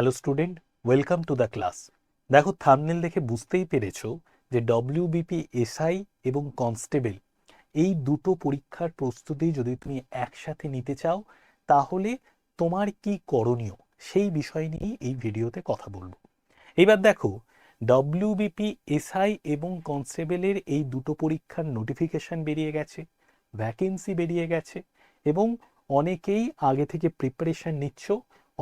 Hello student, welcome to the class. দেখো thumbnail দেখে বুঝতেই পেরেছ যে ডব্লিউবিপি, এসআই এবং কনস্টেবল এই দুটো পরীক্ষার প্রস্তুতি যদি তুমি একসাথে নিতে চাও, তাহলে তোমার কি করণীয় সেই বিষয় নিয়েই এই ভিডিওতে কথা বলব। এবার দেখো, ডব্লিউবিপি, এসআই এবং কনস্টেবলের এই দুটো পরীক্ষার নোটিফিকেশন বেরিয়ে গেছে, ভ্যাকেন্সি বেরিয়ে গেছে এবং অনেকেই আগে থেকে প্রিপারেশন নিচ্ছ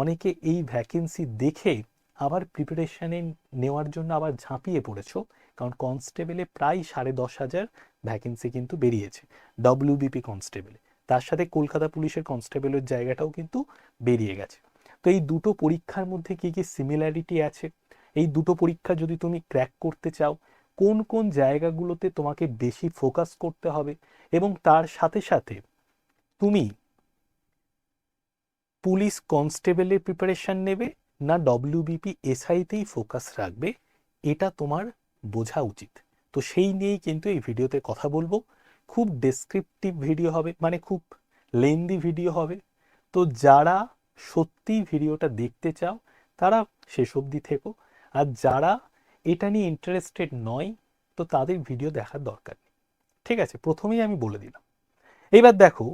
অনেকে এই ভ্যাকেন্সি দেখে আবার প্রিপারেশানে নেওয়ার জন্য আবার ঝাঁপিয়ে পড়েছো, কারণ কনস্টেবলে প্রায় সাড়ে দশ হাজার ভ্যাকেন্সি কিন্তু বেরিয়েছে ডব্লিউবিপি কনস্টেবলে তার সাথে কলকাতা পুলিশের কনস্টেবলের জায়গাটাও কিন্তু বেরিয়ে গেছে। তো এই দুটো পরীক্ষার মধ্যে কি কি সিমিলারিটি আছে? এই দুটো পরীক্ষা যদি তুমি ক্র্যাক করতে চাও, কোন কোন জায়গাগুলোতে তোমাকে বেশি ফোকাস করতে হবে? এবং তার সাথে সাথে তুমি পুলিশ কনস্টেবলের প্রিপারেশন নেবে না ডব্লিউবিপি এসআইতেই ফোকাস রাখবে, এটা তোমার বোঝা উচিত। তো সেই নিয়েই কিন্তু এই ভিডিওতে কথা বলব। খুব ডেসক্রিপটিভ ভিডিও হবে মানে খুব লেন্দি ভিডিও হবে। তো যারা সত্যি ভিডিওটা দেখতে চাও, তারা শেষ অবধি থেকো। আর যারা এটা নিয়ে ইন্টারেস্টেড নয়, তো তাদের ভিডিও দেখার দরকার নেই। ঠিক আছে, প্রথমেই আমি বলে দিলাম। এইবার দেখো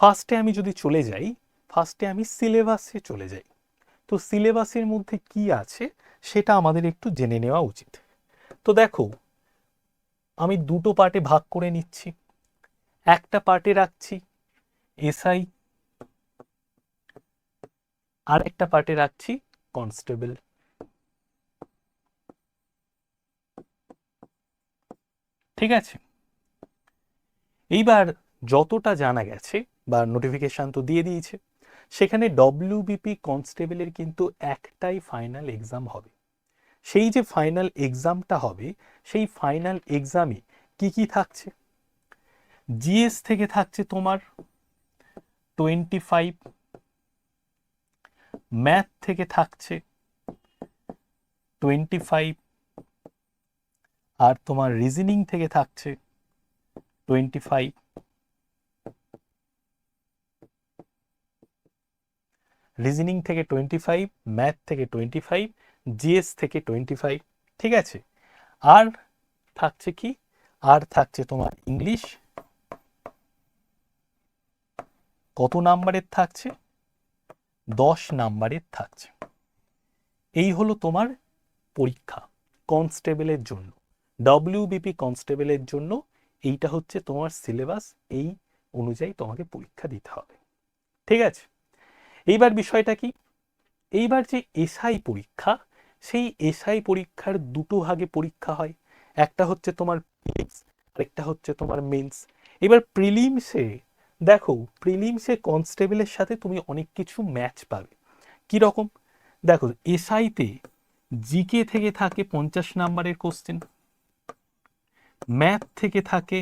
ফার্স্টে আমি যদি চলে যাই ফার্স্টে আমি সিলেবাসে চলে যাই। তো সিলেবাসের মধ্যে কি আছে, সেটা আমাদের একটু জেনে নেওয়া উচিত। তো দেখো, আমি দুটো পার্টে ভাগ করে নিচ্ছি। একটা পার্টে রাখছি এসআই আর একটা পার্টে রাখছি কনস্টেবল ঠিক আছে? এইবার যতটা জানা গেছে বা নোটিফিকেশান তো দিয়ে দিয়েছে। সেখানে ডব্লিউবিপি কনস্টেবলের কিন্তু একটাই ফাইনাল এক্সাম হবে। সেই যে ফাইনাল এক্সামটা হবে, সেই ফাইনাল এক্সামে কি কি থাকছে? জিএস থেকে থাকছে তোমার টোয়েন্টি ফাইভ ম্যাথ থেকে থাকছে টোয়েন্টি ফাইভ আর তোমার রিজনিং থেকে থাকছে টোয়েন্টি ফাইভ রিজনিং থেকে টোয়েন্টি ফাইভ, ম্যাথ থেকে টোয়েন্টি ফাইভ, জিএস থেকে টোয়েন্টি ফাইভ, ঠিক আছে? আর থাকছে কি? আর থাকছে তোমার ইংলিশ। কত নাম্বারের থাকছে? দশ নাম্বারের থাকছে। এই হলো তোমার পরীক্ষা কনস্টেবলের জন্য। ডব্লিউবিপি কনস্টেবলের জন্য এইটা হচ্ছে তোমার সিলেবাস, এই অনুযায়ী তোমাকে পরীক্ষা দিতে হবে। ঠিক আছে? এইবার বিষয়টা কি? এইবার যে এসআই পরীক্ষা, সেই এসআই পরীক্ষার দুটো ভাগে পরীক্ষা হয়। একটা হচ্ছে তোমার আরেকটা হচ্ছে তোমার মেন্স এবার প্রিলিমসে দেখো প্রিলিমসে কনস্টেবলের সাথে তুমি অনেক কিছু ম্যাচ পাবে। কি রকম? দেখো, এসআইতে জিকে থেকে থাকে পঞ্চাশ নাম্বারের কোশ্চেন ম্যাথ থেকে থাকে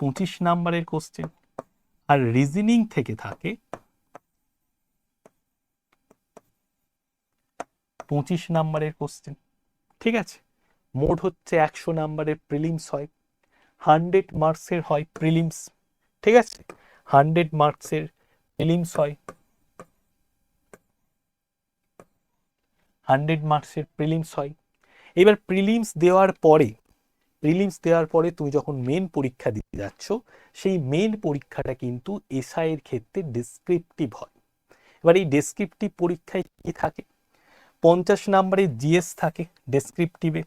পঁচিশ নাম্বারের কোশ্চেন আর রিজনিং থেকে থাকে পঁচিশ নাম্বারের কোশ্চেন ঠিক আছে? মোট হচ্ছে একশো নাম্বারের প্রিলিমস হয় হান্ড্রেড মার্কসের হয় প্রিলিমস ঠিক আছে? হান্ড্রেড মার্কসের প্রিলিমস হয় হান্ড্রেড মার্কসের প্রিলিমস হয়। এবার প্রিলিমস দেওয়ার পরে প্রিলিমস দেওয়ার পরে তুমি যখন মেন পরীক্ষা দিতে যাচ্ছ, সেই মেন পরীক্ষাটা কিন্তু এসআই এর ক্ষেত্রে ডেসক্রিপটিভ হয়। এবার এই ডেসক্রিপটিভ পরীক্ষায় কি থাকে? পঞ্চাশ নাম্বারে জিএস থাকে ডেসক্রিপটিভে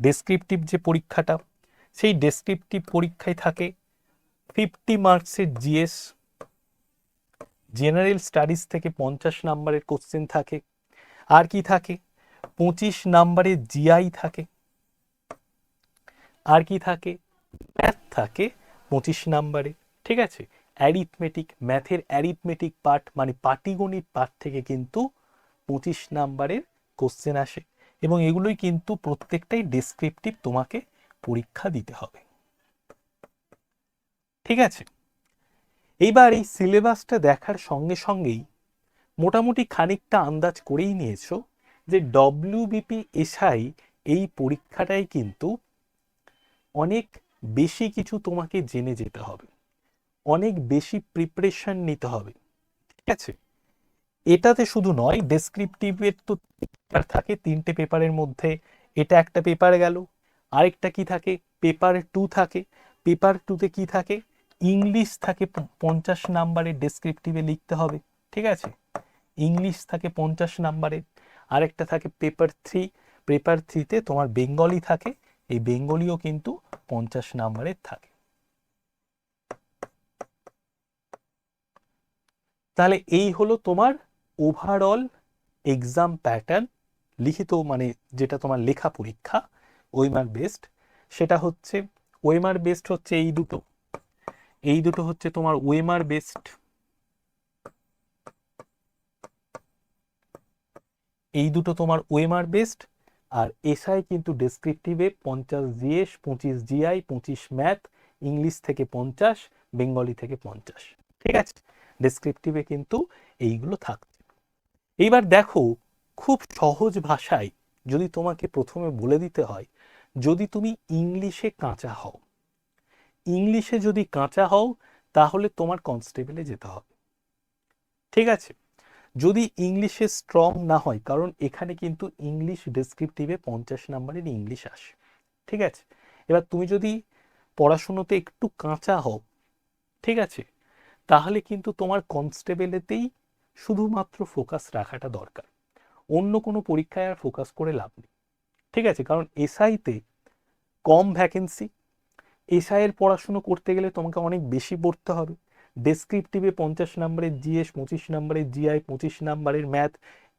ডেসক্রিপটিভ যে পরীক্ষাটা, সেই ডেসক্রিপটিভ পরীক্ষায় থাকে ফিফটি মার্কসের জিএস জেনারেল স্টাডিজ থেকে পঞ্চাশ নাম্বারের কোশ্চেন থাকে। আর কি থাকে? পঁচিশ নাম্বারে জিআই থাকে। আর কি থাকে? ম্যাথ থাকে পঁচিশ নাম্বারে, ঠিক আছে? অ্যারিথমেটিক ম্যাথের অ্যারিথমেটিক পার্ট মানে পাটিগণিত পার্ট থেকে কিন্তু পঁচিশ নাম্বারের কোশ্চেন আসে। এবং এগুলোই কিন্তু প্রত্যেকটাই ডেসক্রিপটিভ তোমাকে পরীক্ষা দিতে হবে। ঠিক আছে? এইবার এই সিলেবাসটা দেখার সঙ্গে সঙ্গেই মোটামুটি খানিকটা আন্দাজ করেই নিয়েছো যে ডব্লিউবিপি এসআই এই পরীক্ষাটাই কিন্তু অনেক বেশি কিছু তোমাকে জেনে যেতে হবে। অনেক বেশি প্রিপারেশন নিতে হবে, ঠিক আছে? এটাতে শুধু নয় ডেসক্রিপটিভের তো পেপার থাকে, তিনটে পেপারের মধ্যে। এটা একটা পেপার গেল, আরেকটা কি থাকে? পেপার টু থাকে। পেপার টুতে কি থাকে? ইংলিশ থাকে, পঞ্চাশ নাম্বারের ডেসক্রিপটিভে লিখতে হবে, ঠিক আছে? ইংলিশ থাকে পঞ্চাশ নাম্বারের আরেকটা থাকে পেপার থ্রি, পেপার থ্রিতে তোমার বেঙ্গলি থাকে, এই বেঙ্গলিও কিন্তু পঞ্চাশ নাম্বারের থাকে। তাহলে এই হলো তোমার ওভারঅল এক্সাম প্যাটার্ন লিখিত মানে যেটা তোমার লেখা পরীক্ষা ওয়েমার বেস্ট সেটা হচ্ছে ওয়েমার বেস্ট হচ্ছে এই দুটো। এই দুটো হচ্ছে তোমার ওয়েমার বেস্ট এই দুটো তোমার ওয়েমার বেস্ট আর এসআই কিন্তু ডেসক্রিপটিভে পঞ্চাশ জিএস, পঁচিশ জিআই, পঁচিশ ম্যাথ ইংলিশ থেকে পঞ্চাশ বেঙ্গলি থেকে পঞ্চাশ। ঠিক আছে? ডেসক্রিপটিভে কিন্তু এইগুলো থাকছে। এইবার দেখো, খুব সহজ ভাষায় যদি তোমাকে প্রথমে বলে দিতে হয়, যদি তুমি ইংলিশে কাঁচা হও। ইংলিশে যদি কাঁচা হও, তাহলে তোমার কনস্টেবলে যেতে হবে। ঠিক আছে? যদি ইংলিশে স্ট্রং না হয়, কারণ এখানে কিন্তু ইংলিশ ডেসক্রিপটিভে পঞ্চাশ নাম্বারের ইংলিশ আসে, ঠিক আছে? এবার তুমি যদি পড়াশুনোতে একটু কাঁচা হও, ঠিক আছে? তাহলে কিন্তু তোমার কনস্টেবলেতেই শুধুমাত্র ফোকাস রাখাটা দরকার। অন্য কোনো পরীক্ষায় আর ফোকাস করে লাভ নেই, ঠিক আছে? কারণ এসআইতে কম ভ্যাকেন্সি এসআইয়ের পড়াশুনো করতে গেলে তোমাকে অনেক বেশি পড়তে হবে। ডেসক্রিপটিভে পঞ্চাশ নাম্বারের জিএস পঁচিশ নাম্বারের জিআই পঁচিশ নাম্বারের ম্যাথ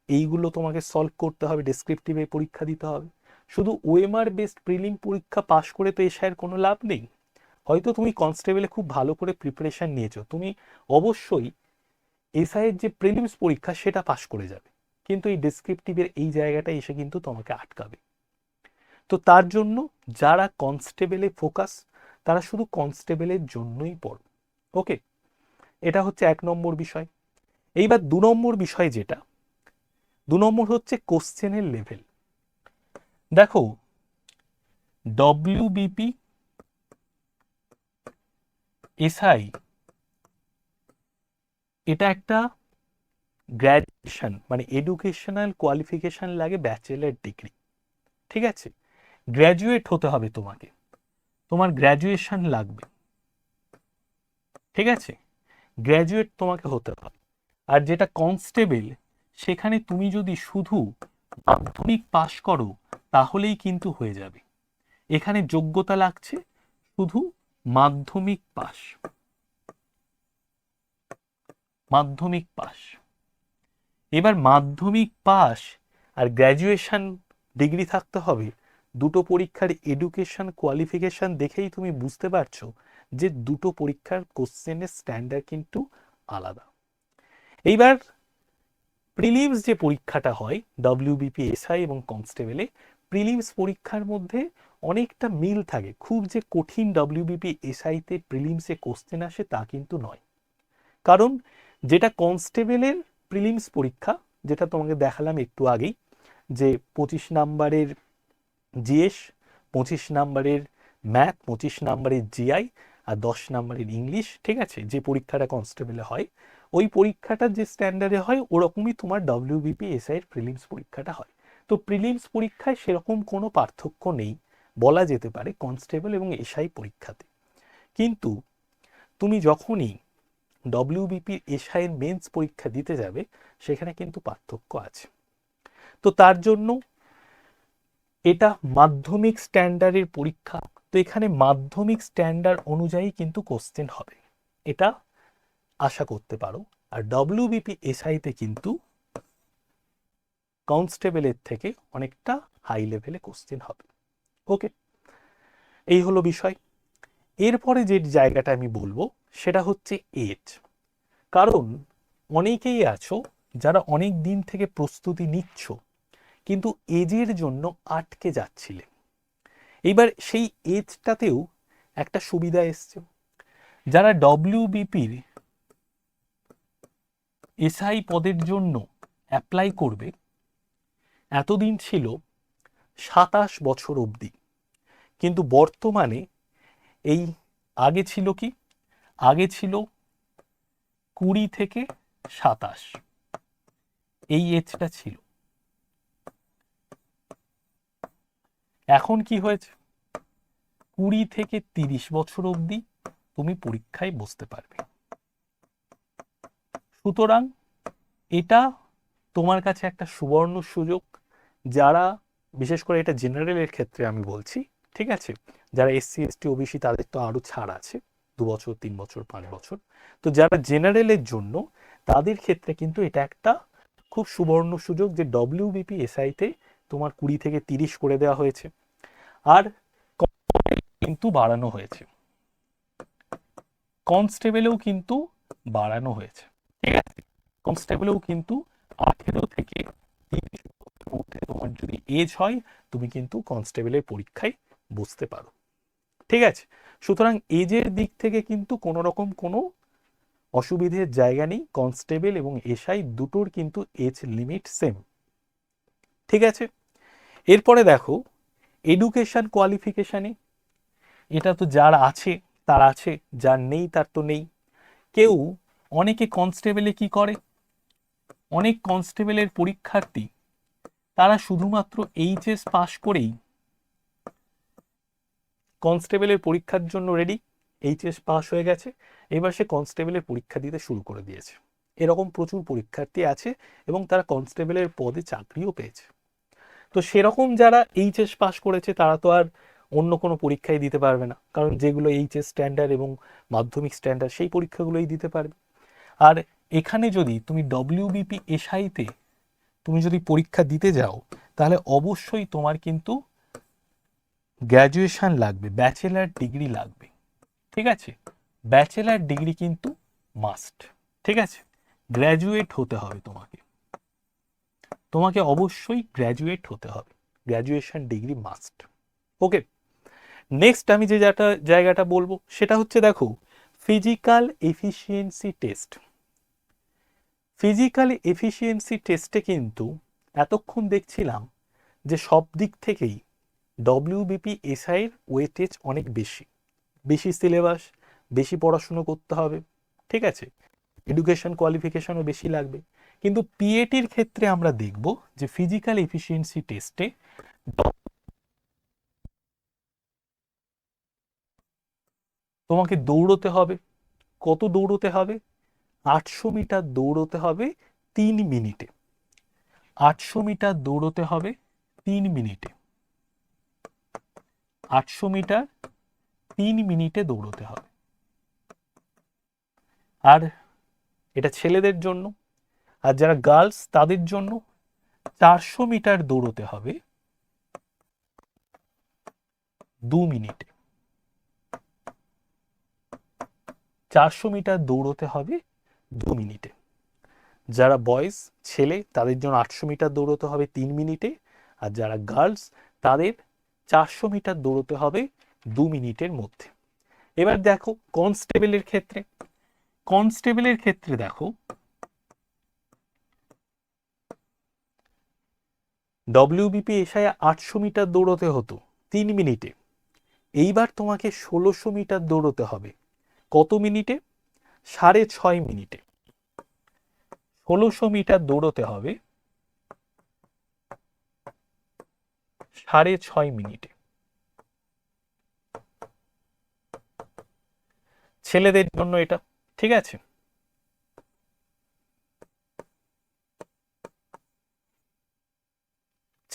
এইগুলো তোমাকে সলভ করতে হবে ডেসক্রিপটিভে পরীক্ষা দিতে হবে। শুধু ওএমআর বেসড প্রিলিম পরীক্ষা পাশ করে তো এসআইয়ের কোনো লাভ নেই। হয়তো তুমি কনস্টেবলে খুব ভালো করে প্রিপারেশন নিয়েছো। তুমি অবশ্যই এসআইয়ের যে প্রিলিমস পরীক্ষা সেটা পাশ করে যাবে। কিন্তু এই ডেসক্রিপটিভের এই জায়গাটা এসে কিন্তু তোমাকে আটকাবে। তো তার জন্য যারা কনস্টেবলে ফোকাস তারা শুধু কনস্টেবলের জন্যই পড়ো। ওকে এটা হচ্ছে এক নম্বর বিষয়। এইবার দু নম্বর বিষয় যেটা, দু নম্বর হচ্ছে কোশ্চেনের লেভেল দেখো ডব্লিউবিপি এসআই এটা একটা গ্র্যাজুয়েশন মানে এডুকেশনাল কোয়ালিফিকেশন লাগে ব্যাচেলার ডিগ্রি ঠিক আছে? গ্র্যাজুয়েট হতে হবে তোমাকে। তোমার গ্র্যাজুয়েশন লাগবে। ঠিক আছে? গ্র্যাজুয়েট তোমাকে হতে হবে। আর যেটা কনস্টেবল সেখানে তুমি যদি শুধু মাধ্যমিক পাশ করো, তাহলেই কিন্তু হয়ে যাবে। এখানে যোগ্যতা লাগছে শুধু মাধ্যমিক পাস মাধ্যমিক পাস এবার মাধ্যমিক পাস আর গ্র্যাজুয়েশন ডিগ্রি থাকতে হবে, দুটো পরীক্ষার এডুকেশন কোয়ালিফিকেশন দেখেই তুমি বুঝতে পারছ যে দুটো পরীক্ষার কোশ্চেনের স্ট্যান্ডার্ড কিন্তু আলাদা। এইবার প্রিলিমস যে পরীক্ষাটা হয় ডব্লিউবিপি এসআই এবং কনস্টেবলে প্রিলিমস পরীক্ষার মধ্যে অনেকটা মিল থাকে। খুব যে কঠিন ডব্লিউবিপি এসআইতে প্রিলিমসে কোশ্চেন আসে তা কিন্তু নয়। কারণ যেটা কনস্টেবলের প্রিলিমস পরীক্ষা, যেটা তোমাকে দেখালাম একটু আগেই, যে পঁচিশ নাম্বারের জিএস পঁচিশ নাম্বারের ম্যাথ পঁচিশ নাম্বারের জিআই আর দশ নাম্বারের ইংলিশ ঠিক আছে? যে পরীক্ষাটা কনস্টেবলে হয়, ওই পরীক্ষাটা যে স্ট্যান্ডার্ডে হয়, ওরকমই তোমার ডব্লিউবিপি এসআইয়ের প্রিলিমস পরীক্ষাটা হয়। তো প্রিলিমস পরীক্ষায় সেরকম কোনো পার্থক্য নেই, বলা যেতে পারে কনস্টেবল এবং এসআই পরীক্ষাতে। কিন্তু তুমি যখনই ডব্লিউবিপি এসআইয়ের মেন্স পরীক্ষা দিতে যাবে, সেখানে কিন্তু পার্থক্য আছে। তো তার জন্য এটা মাধ্যমিক স্ট্যান্ডার্ডের পরীক্ষা তো এখানে মাধ্যমিক স্ট্যান্ডার্ড অনুযায়ী কিন্তু কোশ্চেন হবে। এটা আশা করতে পারো। আর ডব্লিউবিপি এসআইতে কিন্তু কনস্টেবলের থেকে অনেকটা হাই লেভেলে কোশ্চেন হবে। ওকে এই হলো বিষয়। এরপরে যে জায়গাটা আমি বলব, সেটা হচ্ছে এজ কারণ অনেকেই আছো যারা অনেক দিন থেকে প্রস্তুতি নিচ্ছ, কিন্তু এজের জন্য আটকে যাচ্ছিলে। এইবার সেই এজটাতেও একটা সুবিধা এসছে। যারা ডব্লিউবিপির এসআই পদের জন্য অ্যাপ্লাই করবে, এতদিন ছিল সাতাশ বছর অবধি। কিন্তু বর্তমানে এই আগে ছিল কি? আগে ছিল কুড়ি থেকে সাতাশ। এই এজটা ছিল। এখন কি হয়েছে? কুড়ি থেকে তিরিশ বছর অবধি তুমি পরীক্ষায় বসতে পারবে। সুতরাং এটা তোমার কাছে একটা সুবর্ণ সুযোগ যারা, বিশেষ করে এটা জেনারেলের ক্ষেত্রে আমি বলছি, ঠিক আছে? যারা এসসি এসটি ওবিসি তাদের তো আরও ছাড় আছে, দু বছর, তিন বছর, পাঁচ বছর। তো যারা জেনারেলের জন্য, তাদের ক্ষেত্রে কিন্তু এটা একটা খুব সুবর্ণ সুযোগ যে ডব্লিউবিপি এসআইতে তোমার কুড়ি থেকে তিরিশ করে দেওয়া হয়েছে। আর কিন্তু বাড়ানো হয়েছে। কনস্টেবলেও কিন্তু বাড়ানো হয়েছে। ঠিক আছে? কনস্টেবলেও কিন্তু আঠেরো থেকে তোমার যদি এজ হয়, তুমি কিন্তু কনস্টেবলের পরীক্ষায় বসতে পারো। ঠিক আছে? সুতরাং এজের দিক থেকে কিন্তু কোনো রকম কোনো অসুবিধের জায়গা নেই। কনস্টেবল এবং এসআই দুটোর কিন্তু এজ লিমিট সেম ঠিক আছে? এরপরে দেখো এডুকেশন কোয়ালিফিকেশানে এটা তো যার আছে, তার আছে, যার নেই তার তো নেই। কেউ অনেকে কনস্টেবলে কি করে? অনেক কনস্টেবলের পরীক্ষার্থী, তারা শুধুমাত্র এইচএস পাশ করেই কনস্টেবলের পরীক্ষার জন্য রেডি এইচএস পাস হয়ে গেছে, এবার সে কনস্টেবলের পরীক্ষা দিতে শুরু করে দিয়েছে। এরকম প্রচুর পরীক্ষার্থী আছে এবং তারা কনস্টেবলের পদে চাকরিও পেয়েছে। তো সেরকম যারা এইচএস পাস করেছে, তারা তো আর অন্য কোনো পরীক্ষাই দিতে পারবে না। কারণ যেগুলো এইচএস স্ট্যান্ডার্ড এবং মাধ্যমিক স্ট্যান্ডার্ড সেই পরীক্ষাগুলোই দিতে পারবে। আর এখানে যদি তুমি ডব্লিউবিপি এসআইতে তুমি যদি পরীক্ষা দিতে যাও, তাহলে অবশ্যই তোমার কিন্তু গ্র্যাজুয়েশন লাগবে ব্যাচেলার ডিগ্রি লাগবে। ঠিক আছে? ব্যাচেলার ডিগ্রি কিন্তু মাস্ট ঠিক আছে? গ্র্যাজুয়েট হতে হবে তোমাকে। তোমাকে অবশ্যই গ্র্যাজুয়েট হতে হবে। Graduation degree must okay next আমি যে জায়গাটা জায়গাটা বলব, সেটা হচ্ছে দেখো physical efficiency test physical efficiency টেস্টে কিন্তু এতক্ষণ দেখছিলাম যে সব দিক থেকেই ডব্লিউবিপি এসআইয়ের ওয়েটেজ অনেক বেশি। বেশি সিলেবাস বেশি পড়াশুনো করতে হবে, ঠিক আছে? এডুকেশন কোয়ালিফিকেশনও বেশি লাগবে। কিন্তু পিএটির ক্ষেত্রে আমরা দেখব যে ফিজিক্যাল এফিসিয়েন্সি টেস্টে তোমাকে দৌড়তে হবে। কত দৌড়তে হবে? আটশো মিটার দৌড়তে হবে তিন মিনিটে। আটশো মিটার দৌড়তে হবে তিন মিনিটে। আটশো মিটার তিন মিনিটে দৌড়তে হবে। আর এটা ছেলেদের জন্য আর যারা গার্লস, তাদের জন্য চারশো মিটার দৌড়তে হবে। দু মিনিটে। চারশো মিটার দৌড়তে হবে দু মিনিটে। যারা বয়েজ, ছেলে, তাদের জন্য আটশো মিটার দৌড়তে হবে তিন মিনিটে। আর যারা গার্লস, তাদের চারশো মিটার দৌড়তে হবে দু মিনিটের মধ্যে। এবার দেখো, কনস্টেবলের ক্ষেত্রে। কনস্টেবলের ক্ষেত্রে দেখো ডব্লিউবিপি এসআই আটশো মিটার দৌড়তে হতো তিন মিনিটে। এইবার তোমাকে ষোলোশো মিটার দৌড়তে হবে। কত মিনিটে? সাড়ে ছয় মিনিটে। ষোলোশো মিটার দৌড়তে হবে সাড়ে ছয় মিনিটে। ছেলেদের জন্য এটা, ঠিক আছে?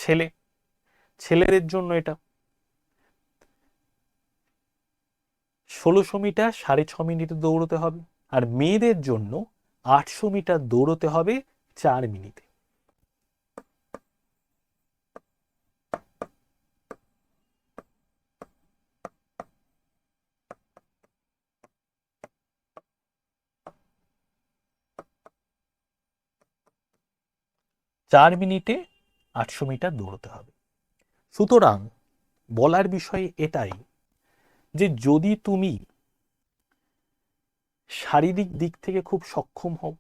ছেলে। ছেলেদের জন্য এটা। ষোলোশো মিটার সাড়ে ছ মিনিটে দৌড়তে হবে আর মেয়েদের জন্য আটশো মিটার দৌড়তে হবে চার মিনিটে। চার মিনিটে আটশো মিটার দৌড়তে হবে। সুতরাং বলার বিষয় এটাই যে যদি তুমি শারীরিক দিক থেকে খুব সক্ষম হও,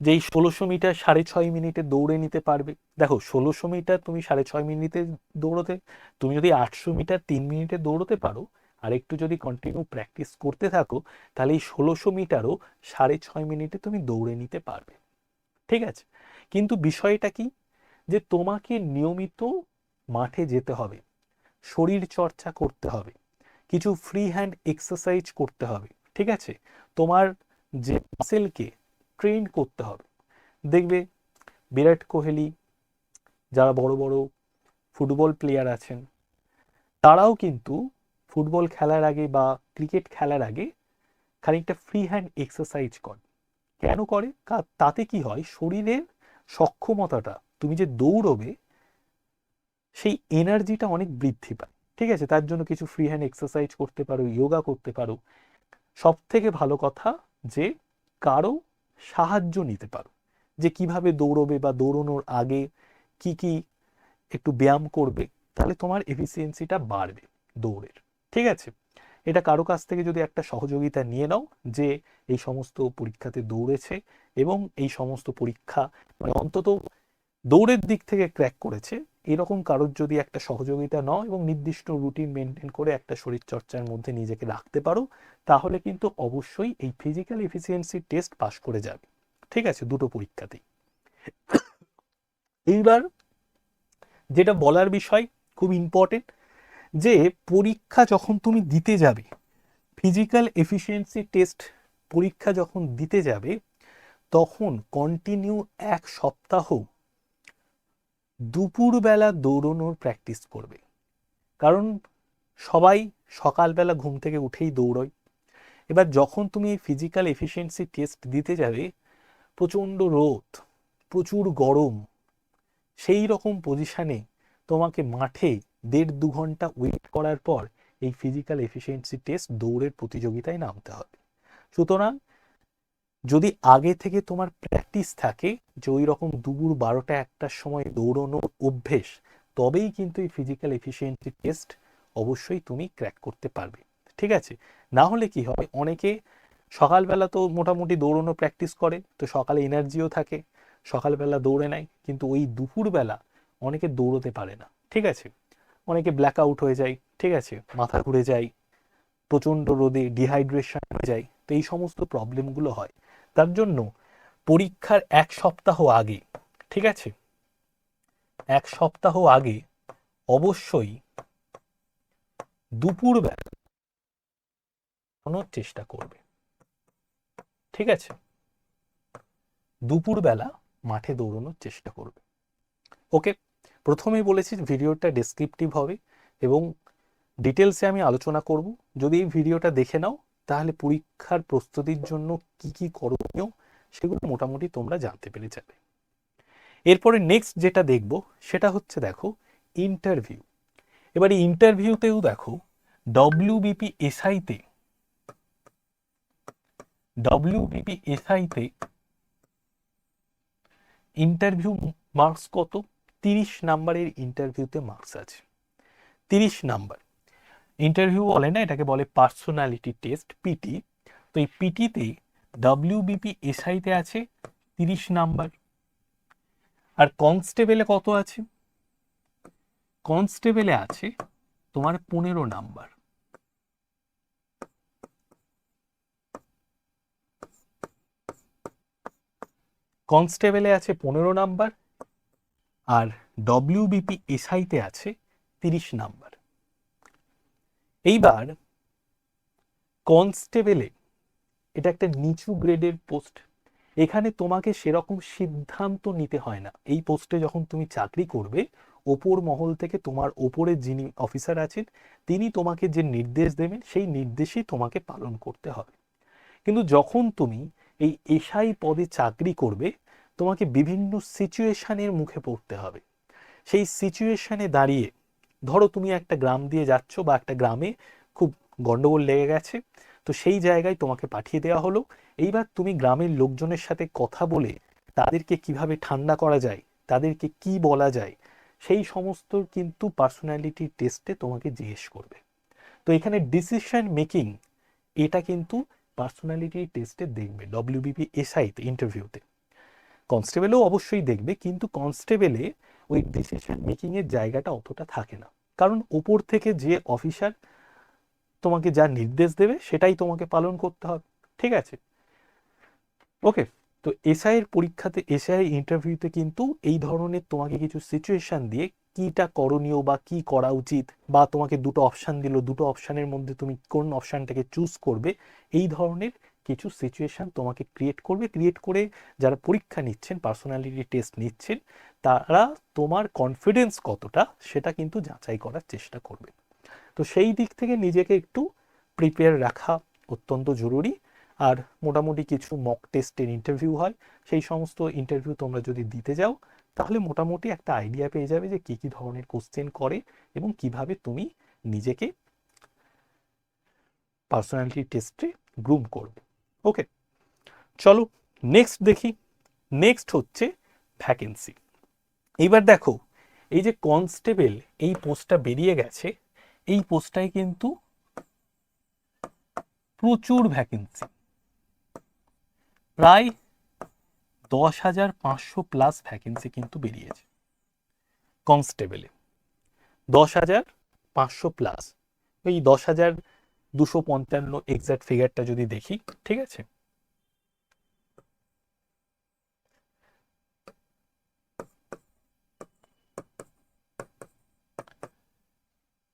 যে এই ষোলোশো মিটার সাড়ে ছয় মিনিটে দৌড়ে নিতে পারবে। দেখো, ষোলোশো মিটার তুমি সাড়ে ছয় মিনিটে দৌড়তে, তুমি যদি আটশো মিটার তিন মিনিটে দৌড়তে পারো, আর একটু যদি কন্টিনিউ প্র্যাকটিস করতে থাকো, তাহলে এই ষোলোশো মিটারও সাড়ে ছয় মিনিটে তুমি দৌড়ে নিতে পারবে। ঠিক আছে? কিন্তু বিষয়টা কি? যে তোমাকে নিয়মিত মাঠে যেতে হবে, শরীর চর্চা করতে হবে, কিছু ফ্রি হ্যান্ড এক্সারসাইজ করতে হবে, ঠিক আছে? তোমার যে মাসেলকে ট্রেন করতে হবে। দেখবে বিরাট কোহলি, যারা বড় বড় ফুটবল প্লেয়ার আছেন, তারাও কিন্তু ফুটবল খেলার আগে বা ক্রিকেট খেলার আগে খানিকটা ফ্রি হ্যান্ড এক্সারসাইজ করে। কেন করে? তাতে কি হয়? শরীরের সক্ষমতাটা, তুমি যে দৌড়বে, সেই এনার্জিটা অনেক বৃদ্ধি পায়। ঠিক আছে? তার জন্য কিছু ফ্রি হ্যান্ড এক্সারসাইজ করতে পারো যোগা করতে পারো। সব থেকে ভালো কথা যে, কারও সাহায্য নিতে পারো। যে কীভাবে দৌড়বে বা দৌড়নোর আগে কি কি একটু ব্যায়াম করবে, তাহলে তোমার এফিসিয়েন্সিটা বাড়বে দৌড়ের। ঠিক আছে? এটা কারও কাছ থেকে যদি একটা সহযোগিতা নিয়ে নাও যে এই সমস্ত পরীক্ষাতে দৌড়েছে এবং এই সমস্ত পরীক্ষা মানে অন্তত দৌড়ের দিক থেকে ক্র্যাক করেছে, এরকম কারোর যদি একটা সহযোগিতা নাও এবং নির্দিষ্ট রুটিন মেনটেন করে একটা শরীর চর্চার মধ্যে নিজেকে রাখতে পারো, তাহলে কিন্তু অবশ্যই এই ফিজিক্যাল এফিসিয়েন্সি টেস্ট পাশ করে যাবে। ঠিক আছে? দুটো পরীক্ষাতেই। এইবার যেটা বলার বিষয়, খুব ইম্পর্টেন্ট যে পরীক্ষা যখন তুমি দিতে যাবে ফিজিক্যাল এফিসিয়েন্সি টেস্ট পরীক্ষা যখন দিতে যাবে, তখন কন্টিনিউ এক সপ্তাহ দুপুরবেলা দৌড়নোর প্র্যাকটিস করবে। কারণ সবাই সকালবেলা ঘুম থেকে উঠেই দৌড়য়। এবার যখন তুমি এই ফিজিক্যাল এফিসিয়েন্সি টেস্ট দিতে যাবে, প্রচণ্ড রোদ, প্রচুর গরম, সেই রকম পজিশানে তোমাকে মাঠে দেড় দু ঘণ্টা ওয়েট করার পর এই ফিজিক্যাল এফিসিয়েন্সি টেস্ট দৌড়ের প্রতিযোগিতায় নামতে হবে। সুতরাং যদি আগে থেকে তোমার প্র্যাকটিস থাকে যে ওই রকম দুপুর বারোটা একটার সময় দৌড়ানোর অভ্যেস, তবেই কিন্তু এই ফিজিক্যাল এফিসিয়েন্সি টেস্ট অবশ্যই তুমি ক্র্যাক করতে পারবে। ঠিক আছে? না হলে কি হয়, অনেকে সকালবেলা তো মোটামুটি দৌড়ানো প্র্যাকটিস করে, তো সকালে এনার্জিও থাকে, সকালবেলা দৌড়ে নেয়, কিন্তু ওই দুপুরবেলা অনেকে দৌড়তে পারে না। ঠিক আছে? অনেকে ব্ল্যাক আউট হয়ে যায়, ঠিক আছে? মাথা ঘুরে যায়, প্রচণ্ড রোদে ডিহাইড্রেশন হয়ে যায়, তো এই সমস্ত প্রবলেমগুলো হয়। তার জন্য পরীক্ষার এক সপ্তাহ আগে, ঠিক আছে? এক সপ্তাহ আগে অবশ্যই দুপুর বেলা চেষ্টা করবে, ঠিক আছে? দুপুরবেলা মাঠে দৌড়ানোর চেষ্টা করবে। ওকে? প্রথমেই বলেছি ভিডিওটা ডেসক্রিপটিভ হবে এবং ডিটেলসে আমি আলোচনা করব। যদি এই ভিডিওটা দেখে নাও, তাহলে পরীক্ষার প্রস্তুতির জন্য কি কি করণীয় সেগুলো মোটামুটি তোমরা জানতে পেরে যাবে। এরপরে নেক্সট যেটা দেখব, সেটা হচ্ছে দেখো ইন্টারভিউ এবারে ইন্টারভিউতেও দেখো ডব্লিউবিপি এসআইতে ডব্লিউবিপি এসআইতে ইন্টারভিউ মার্কস কত? তিরিশ নাম্বারের ইন্টারভিউতে মার্কস আছে। তিরিশ নাম্বার। ইন্টারভিউ বলে না, এটাকে বলে পার্সোনালিটি টেস্ট পিটি তো এই পিটিতে ডাব্লিউবিপি এসআইতে আছে তিরিশ নাম্বার। আর কনস্টেবলে কত আছে? কনস্টেবলে আছে তোমার পনেরো নাম্বার। কনস্টেবলে আছে পনেরো নাম্বার আর ডব্লিউবিপি এসআইতে আছে তিরিশ নাম্বার। এইবার কনস্টেবলে এটা একটা নিচু গ্রেডের পোস্ট। এখানে তোমাকে সেরকম সিদ্ধান্ত নিতে হয় না। এই পোস্টে যখন তুমি চাকরি করবে, ওপর মহল থেকে তোমার ওপরে যিনি অফিসার আছেন, তিনি তোমাকে যে নির্দেশ দেবেন, সেই নির্দেশই তোমাকে পালন করতে হবে। কিন্তু যখন তুমি এই এসআই পদে চাকরি করবে তোমাকে বিভিন্ন সিচুয়েশানের মুখে পড়তে হবে। সেই সিচুয়েশানে দাঁড়িয়ে, ধরো তুমি একটা গ্রাম দিয়ে যাচ্ছ বা একটা গ্রামে খুব গন্ডগোল লেগে গেছে, তো সেই জায়গায় তোমাকে পাঠিয়ে দেওয়া হলো। এইবার তুমি গ্রামের লোকজনের সাথে কথা বলে তাদেরকে কীভাবে ঠান্ডা করা যায়, তাদেরকে কি বলা যায়, সেই সমস্ত কিন্তু পার্সোনালিটি টেস্টে তোমাকে জিজ্ঞেস করবে। তো এখানে ডিসিশন মেকিং এটা কিন্তু পার্সোনালিটি টেস্টে দেখবে ডব্লিউবিপি এসআইতে ইন্টারভিউতে কনস্টেবলেও অবশ্যই দেখবে, কিন্তু কনস্টেবলে ওই ডিসিশন মেকিংয়ের জায়গাটা অতটা থাকে না। কারণ ওপর থেকে যে অফিসার তোমাকে যা নির্দেশ দেবে, সেটাই তোমাকে পালন করতে হবে। ঠিক আছে? ওকে তো এসআই এর পরীক্ষাতে এসআই ইন্টারভিউতে কিন্তু এই ধরনের তোমাকে কিছু সিচুয়েশন দিয়ে কিটা করণীয় বা কি করা উচিত বা তোমাকে দুটো অপশান দিল, দুটো অপশানের মধ্যে তুমি কোন অপশানটাকে চুজ করবে, এই ধরনের কিছু সিচুয়েশন তোমাকে ক্রিয়েট করবে ক্রিয়েট করে যারা পরীক্ষা নিচ্ছেন পার্সোনালিটি টেস্ট নিচ্ছেন, তারা তোমার কনফিডেন্স কতটা সেটা কিন্তু যাচাই করার চেষ্টা করবে। তো সেই দিক থেকে নিজেকে একটু প্রিপেয়ার রাখা অত্যন্ত জরুরি। আর মোটামুটি কিছু মক টেস্টের ইন্টারভিউ হয়, সেই সমস্ত ইন্টারভিউ তোমরা যদি দিতে যাও, তাহলে মোটামুটি একটা আইডিয়া পেয়ে যাবে যে কী কী ধরনের কোশ্চেন করে এবং কীভাবে তুমি নিজেকে পার্সোনালিটি টেস্টে গ্রুম করবে। ওকে চলো নেক্সট দেখি। নেক্সট হচ্ছে ভ্যাকেন্সি এইবার দেখো, এই যে কনস্টেবল এই পোস্টটা বেরিয়ে গেছে, এই পোস্টটায় কিন্তু প্রচুর ভ্যাকেন্সি প্রায় দশ হাজার পাঁচশো প্লাস ভ্যাকেন্সি কিন্তু বেরিয়েছে কনস্টেবলে দশ হাজার পাঁচশো প্লাস এই দশ হাজার দুশো পঞ্চান্ন এক্সাক্ট ফিগারটা যদি দেখি, ঠিক আছে?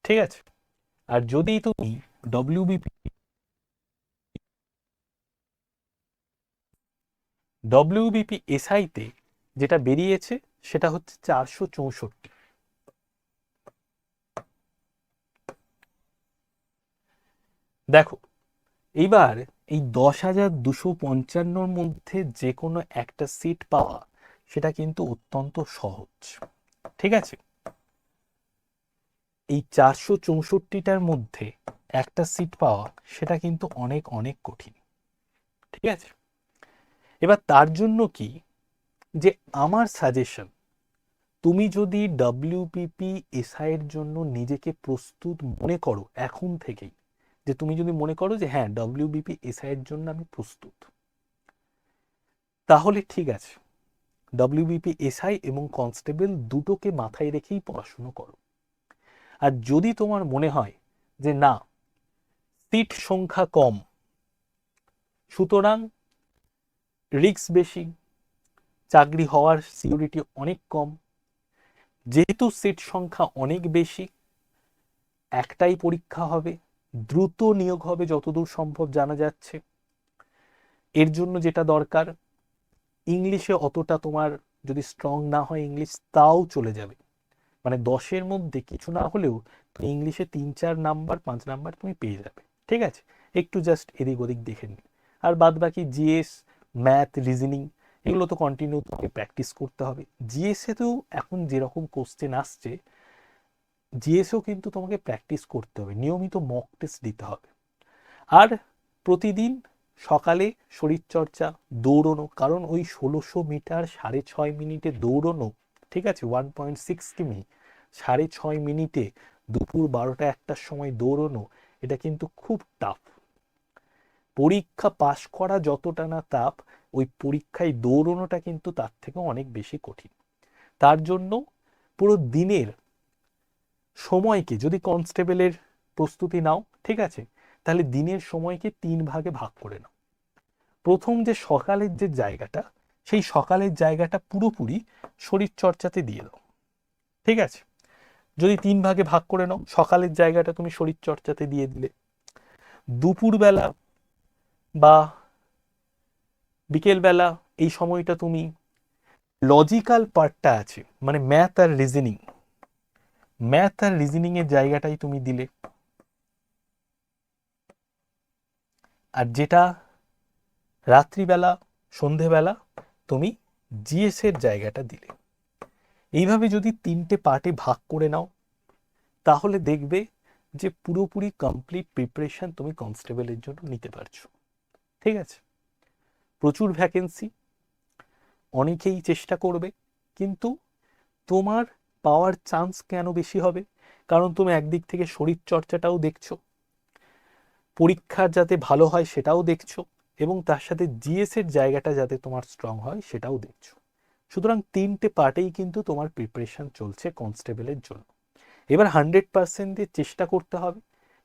ঠিক আছে? আর যদি তুমি ডব্লিউবিপি ডব্লিউবিপি এসআইতে যেটা বেরিয়েছে, সেটা হচ্ছে চারশো চৌষট্টি। দেখো, এইবার এই দশ হাজার দুশো পঞ্চান্নর মধ্যে যে কোনো একটা সিট পাওয়া, সেটা কিন্তু অত্যন্ত সহজ, ঠিক আছে? এই চারশো চৌষট্টিটার মধ্যে একটা সিট পাওয়া, সেটা কিন্তু অনেক অনেক কঠিন, ঠিক আছে? এবার তার জন্য কি, যে আমার সাজেশন তুমি যদি ডব্লিউপিপি এসআইয়ের জন্য নিজেকে প্রস্তুত মনে করো এখন থেকেই যে তুমি যদি মনে করো যে হ্যাঁ ডব্লিউবিপি এসআইয়ের জন্য আমি প্রস্তুত, তাহলে ঠিক আছে। ডব্লিউবিপি এসআই এবং কনস্টেবল দুটোকে মাথায় রেখেই পড়াশুনো করো। আর যদি তোমার মনে হয় যে না, সিট সংখ্যা কম, সুতরাং রিক্স বেশি, চাকরি হওয়ার সিকিউরিটি অনেক কম, যেহেতু সিট সংখ্যা অনেক বেশি, একটাই পরীক্ষা হবে দ্রুত নিয়োগ হবে যতদূর সম্ভব জানা যাচ্ছে। এর জন্য যেটা দরকার, ইংলিশে অতটা তোমার যদি স্ট্রং না হয় ইংলিশ, তাও চলে যাবে। মানে দশের মধ্যে কিছু না হলেও ইংলিশে তিন, চার নাম্বার, পাঁচ নাম্বার তুমি পেয়ে যাবে। ঠিক আছে? একটু জাস্ট এদিক ওদিক দেখে নিন। আর বাদ বাকি জিএস ম্যাথ রিজনিং এগুলো তো কন্টিনিউ তোমাকে প্র্যাকটিস করতে হবে। জিএসএতেও এখন যেরকম কোশ্চেন আসছে জিএসও কিন্তু তোমাকে প্র্যাকটিস করতে হবে, নিয়মিত মক টেস্ট দিতে হবে। আর প্রতিদিন সকালে শরীরচর্চা, দৌড়নো, কারণ ওই ষোলোশো মিটার সাড়ে ছয় মিনিটে দৌড়নো, ঠিক আছে? ওয়ান পয়েন্ট সিক্স কিমি, সাড়ে ছয় মিনিটে দুপুর বারোটা একটার সময় দৌড়নো, এটা কিন্তু খুব টাফ পরীক্ষা পাশ করা যতটা না তাপ ওই পরীক্ষায় দৌড়নোটা কিন্তু তার থেকে অনেক বেশি কঠিন। তার জন্য পুরো দিনের সময়কে যদি কনস্টেবলের প্রস্তুতি নাও, ঠিক আছে? তাহলে দিনের সময়কে তিন ভাগে ভাগ করে নাও। প্রথম যে সকালের যে জায়গাটা, সেই সকালের জায়গাটা পুরোপুরি শরীর চর্চাতে দিয়ে দাও। ঠিক আছে? যদি তিন ভাগে ভাগ করে নাও, সকালের জায়গাটা তুমি শরীর চর্চাতে দিয়ে দিলে। দুপুরবেলা বা বিকেলবেলা এই সময়টা তুমি লজিক্যাল পার্টটা আছে মানে ম্যাথ আর রিজনিং ম্যাথ আর রিজনিং এর জায়গাটাই তুমি দিলে। আর যেটা রাত্রিবেলা, সন্ধেবেলা তুমি জিএস এর জায়গাটা দিলে। এইভাবে যদি তিনটে পার্টে ভাগ করে নাও, তাহলে দেখবে যে পুরোপুরি কমপ্লিট প্রিপারেশন তুমি কনস্টেবলের জন্য নিতে পারছ। ঠিক আছে? প্রচুর ভ্যাকেন্সি অনেকেই চেষ্টা করবে, কিন্তু তোমার পাওয়ার চান্স কেন বেশি হবে? কারণ তুমি একদিক থেকে শরীর চর্চাটাও দেখছ। পরীক্ষা যাতে ভালো হয় সেটাও দেখছ এবং তার সাথে জিএস এর জায়গাটা যাতে তোমার স্ট্রং হয় সেটাও দেখছ। সুতরাং তিনটে পার্টেই কিন্তু তোমার প্রিপারেশন চলছে কনস্টেবলের জন্য। এবার হান্ড্রেড পার্সেন্ট দিয়ে চেষ্টা করতে হবে।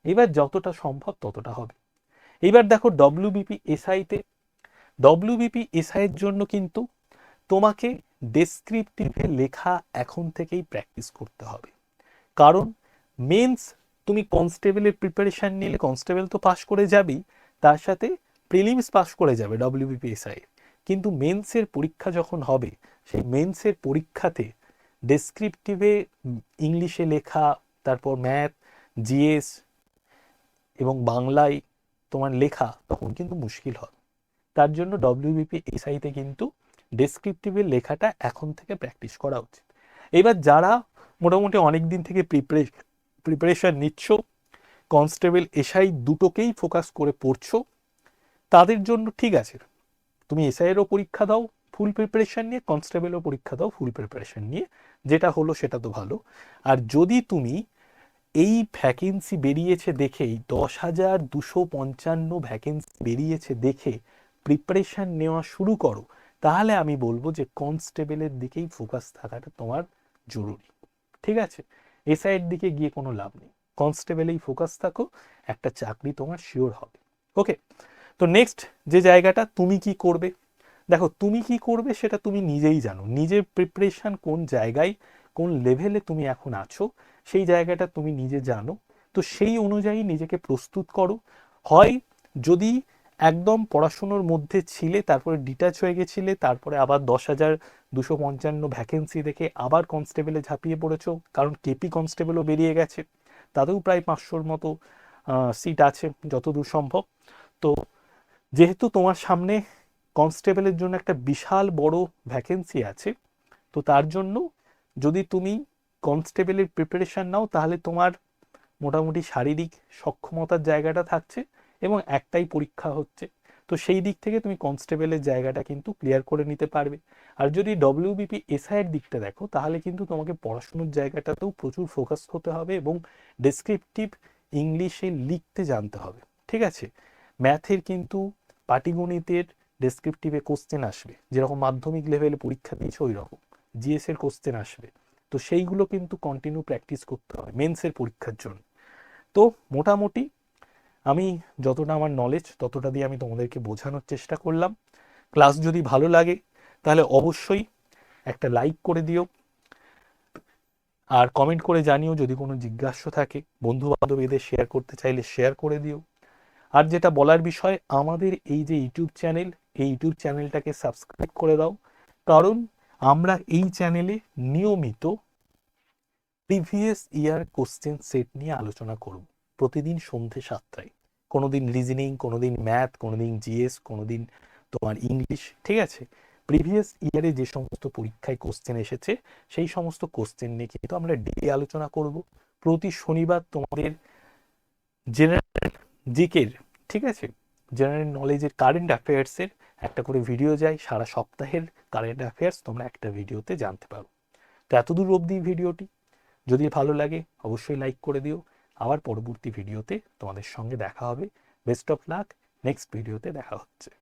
এবার যতটা সম্ভব ততটা হবে। এবার দেখো ডব্লিউবিপি এসআইতে ডব্লিউবিপি এসআইয়ের জন্য কিন্তু তোমাকে ডেসক্রিপটিভে লেখা এখন থেকেই প্র্যাকটিস করতে হবে। কারণ মেন্স তুমি কনস্টেবলের প্রিপারেশন নিলে কনস্টেবল তো পাশ করে যাবেই, তার সাথে প্রিলিমস পাস করে যাবে ডব্লিউবিপিএসআই কিন্তু মেন্সের পরীক্ষা যখন হবে, সেই মেন্সের পরীক্ষাতে ডেসক্রিপটিভে ইংলিশে লেখা, তারপর ম্যাথ জিএস এবং বাংলায় তোমার লেখা, তখন কিন্তু মুশকিল হয়। তার জন্য ডব্লিউবিপি এসআইতে কিন্তু ডেসক্রিপটিভের লেখাটা এখন থেকে প্র্যাকটিস করা উচিত। এবার যারা মোটামুটি অনেক দিন থেকে প্রিপারে প্রিপারেশন নিচ্ছ কনস্টেবল এসআই দুটোকেই ফোকাস করে পড়ছো, তাদের জন্য ঠিক আছে। তুমি এসআইয়েরও পরীক্ষা দাও ফুল প্রিপারেশন নিয়ে কনস্টেবলও পরীক্ষা দাও ফুল প্রিপারেশন নিয়ে, যেটা হলো সেটা তো ভালো। আর যদি তুমি এই ভ্যাকেন্সি বেরিয়েছে দেখেই, দশ হাজার দুশো পঞ্চান্ন ভ্যাকেন্সি বেরিয়েছে দেখে প্রিপারেশন নেওয়া শুরু করো তাহলে আমি বলব যে কনস্টেবলের দিকেই ফোকাস থাকাটা তোমার জরুরি। ঠিক আছে? এসআইয়ের দিকে গিয়ে কোনো লাভ নেই। কনস্টেবলেই ফোকাস থাকো, একটা চাকরি তোমার শিওর হবে। ওকে তো নেক্সট যে জায়গাটা, তুমি কি করবে? দেখো, তুমি কি করবে সেটা তুমি নিজেই জানো। নিজের প্রিপারেশন কোন জায়গায়, কোন লেভেলে তুমি এখন আছো, সেই জায়গাটা তুমি নিজে জানো। তো সেই অনুযায়ী নিজেকে প্রস্তুত করো। হয় যদি একদম পড়াশুনোর মধ্যে ছিলে, তারপরে ডিটাচ হয়ে গেছিলে, তারপরে আবার দশ হাজার দুশো পঞ্চান্ন ভ্যাকেন্সি দেখে আবার কনস্টেবলে ঝাঁপিয়ে পড়েছো। কারণ কেপি কনস্টেবলও বেরিয়ে গেছে। তাতেও প্রায় পাঁচশোর মতো সিট আছে, যতদূর সম্ভব। তো যেহেতু তোমার সামনে কনস্টেবলের জন্য একটা বিশাল বড় ভ্যাকেন্সি আছে, তো তার জন্য যদি তুমি কনস্টেবলের প্রিপারেশান নাও, তাহলে তোমার মোটামুটি শারীরিক সক্ষমতার জায়গাটা থাকছে। এবং একটাই পরীক্ষা হচ্ছে। তো সেই দিক থেকে তুমি কনস্টেবলের জায়গাটা কিন্তু ক্লিয়ার করে নিতে পারবে। আর যদি ডব্লিউবিপি এসআইয়ের দিকটা দেখো, তাহলে কিন্তু তোমাকে পড়াশুনোর জায়গাটাতেও প্রচুর ফোকাস হতে হবে এবং ডেসক্রিপটিভ ইংলিশে লিখতে জানতে হবে। ঠিক আছে? ম্যাথের কিন্তু পাটিগণিতের ডেসক্রিপটিভে কোশ্চেন আসবে। যেরকম মাধ্যমিক লেভেলে পরীক্ষা দিয়েছে ওই রকম জিএস এর কোশ্চেন আসবে। তো সেইগুলো কিন্তু কন্টিনিউ প্র্যাকটিস করতে হবে মেন্সের পরীক্ষার জন্য। তো মোটামুটি আমি যতটা আমার নলেজ ততটা দিয়ে আমি তোমাদেরকে বোঝানোর চেষ্টা করলাম। ক্লাস যদি ভালো লাগে, তাহলে অবশ্যই একটা লাইক করে দিও। আর কমেন্ট করে জানিও যদি কোনো জিজ্ঞাসা থাকে। বন্ধু বান্ধব এদের শেয়ার করতে চাইলে শেয়ার করে দিও। আর যেটা বলার বিষয়, আমাদের এই যে ইউটিউব চ্যানেল এই ইউটিউব চ্যানেলটাকে সাবস্ক্রাইব করে দাও। কারণ আমরা এই চ্যানেলে নিয়মিত প্রিভিয়াস ইয়ার কোশ্চেন সেট নিয়ে আলোচনা করব। প্রতিদিন সন্ধে সাতটায়। কোনোদিন রিজনিং কোনোদিন ম্যাথ কোনোদিন জিএস কোনোদিন তোমার ইংলিশ ঠিক আছে? প্রিভিয়াস ইয়ারে যে সমস্ত পরীক্ষায় কোশ্চেন এসেছে, সেই সমস্ত কোশ্চেন নিয়ে কিন্তু আমরা ডেলি আলোচনা করব। প্রতি শনিবার তোমাদের জেনারেল জিকের, ঠিক আছে? জেনারেল নলেজের কারেন্ট অ্যাফেয়ার্সের একটা করে ভিডিও যায়, সারা সপ্তাহের কারেন্ট অ্যাফেয়ার্স তোমরা একটা ভিডিওতে জানতে পারো। তো এতদূর অবধি ভিডিওটি যদি ভালো লাগে, অবশ্যই লাইক করে দিও। আবার পরবর্তী ভিডিওতে তোমাদের সঙ্গে দেখা হবে। বেস্ট অফ লাক নেক্সট ভিডিওতে দেখা হচ্ছে।